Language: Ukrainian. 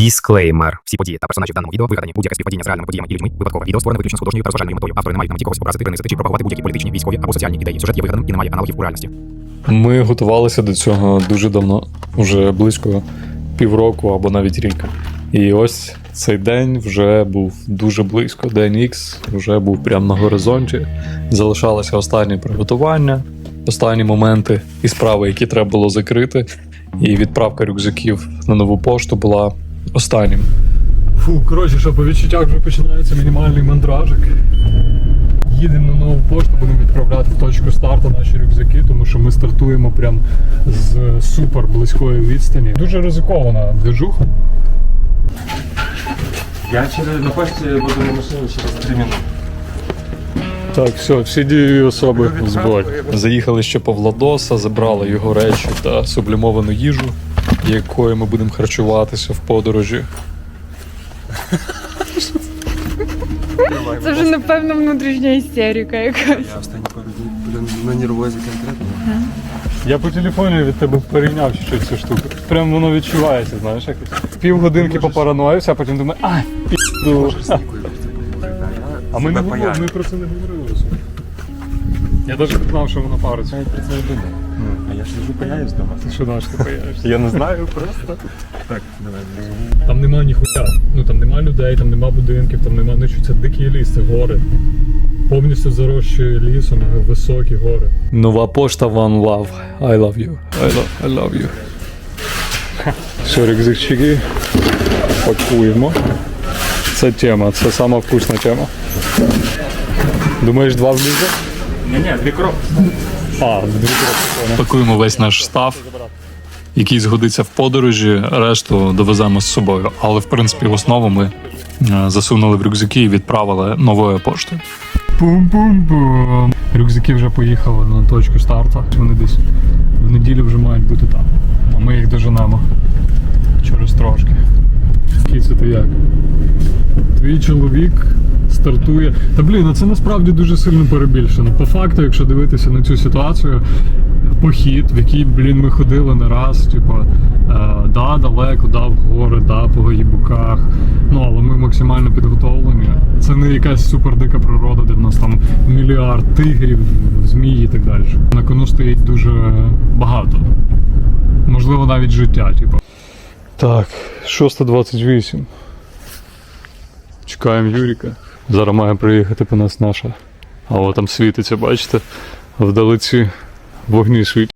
Дісклеймер. Всі події та персонажі в даному відео вигадані будь-яке співпадіння з реальними подіями і людьми. Випадкове відео створене виключно з художньою та розважальною метою. Автори не мають на меті когось образити, принизити чи пропагувати будь-які політичні, військові або соціальні ідеї. Сюжет є вигаданим і не має аналогів у реальності. Ми готувалися до цього дуже давно, уже близько півроку або навіть рік. І ось цей день вже був дуже близько. День X вже був прямо на горизонті. Залишалося останні приготування, останні моменти і справи, які треба було закрити. І відправка рюкзаків на нову пошту була останнім. Фу, коротше, що по відчуттях вже починається мінімальний мандражик. Їдемо на нову пошту, будемо відправляти в точку старту наші рюкзаки, тому що ми стартуємо прям з супер близької відстані. Дуже ризикована движуха. Я через на пошті буду на машині через 3 минути. Так, все, всі дії особи в зборі. Заїхали ще по Владоса, забрали його речі та сублімовану їжу, якою ми будемо харчуватися в подорожі. Це вже напевно внутрішня істерика якась. Я останні пару блін, на нервозі конкретно. Я по телефоні від тебе перейняв ще цю штуку. Прям воно відчувається, знаєш, якось. Півгодинки попаранойся, а потім думаю, а, пі***ду. А ми не говорили, ми про це не говорили. Я навіть не знав, що воно париться. Я про це не думав. А я ж лежу появлюсь дома. Ти що наш ти появишся? Я не знаю просто. Так, давай. Там нема ніхуя. Ну там нема людей, там нема будинків, там нема нічого. Це дикий ліс, це гори. Повністю зарощі лісом, високі гори. Нова пошта One Love. I love you. I love, I love you. Все, рюкзачки пакуємо. Це тема, це сама вкусна тема. Думаєш, два влізе? Ні, ні, дві коробки. А. Пакуємо весь наш став, який згодиться в подорожі, решту довеземо з собою. Але в принципі в основу ми е, засунули в рюкзаки і відправили новою поштою. Пум-пум-пум. Рюкзаки вже поїхали на точку старту. Вони десь в неділю вже мають бути там. А ми їх доженемо через трошки. Кіці, ти як? Твій чоловік стартує. Та блін, а це насправді дуже сильно перебільшено. По факту, якщо дивитися на цю ситуацію, похід, в який, блін, ми ходили не раз, типу, да, далеко, да, в гори, да, по гайбуках. Ну, але ми максимально підготовлені. Це не якась супердика природа, де в нас там мільярд тигрів, змій і так далі. На кону стоїть дуже багато. Можливо, навіть життя, типу. Так, 6.28. Чекаємо Юріка. Зараз має приїхати по нас наша. А от там світиться, бачите? Вдалиці вогні світять.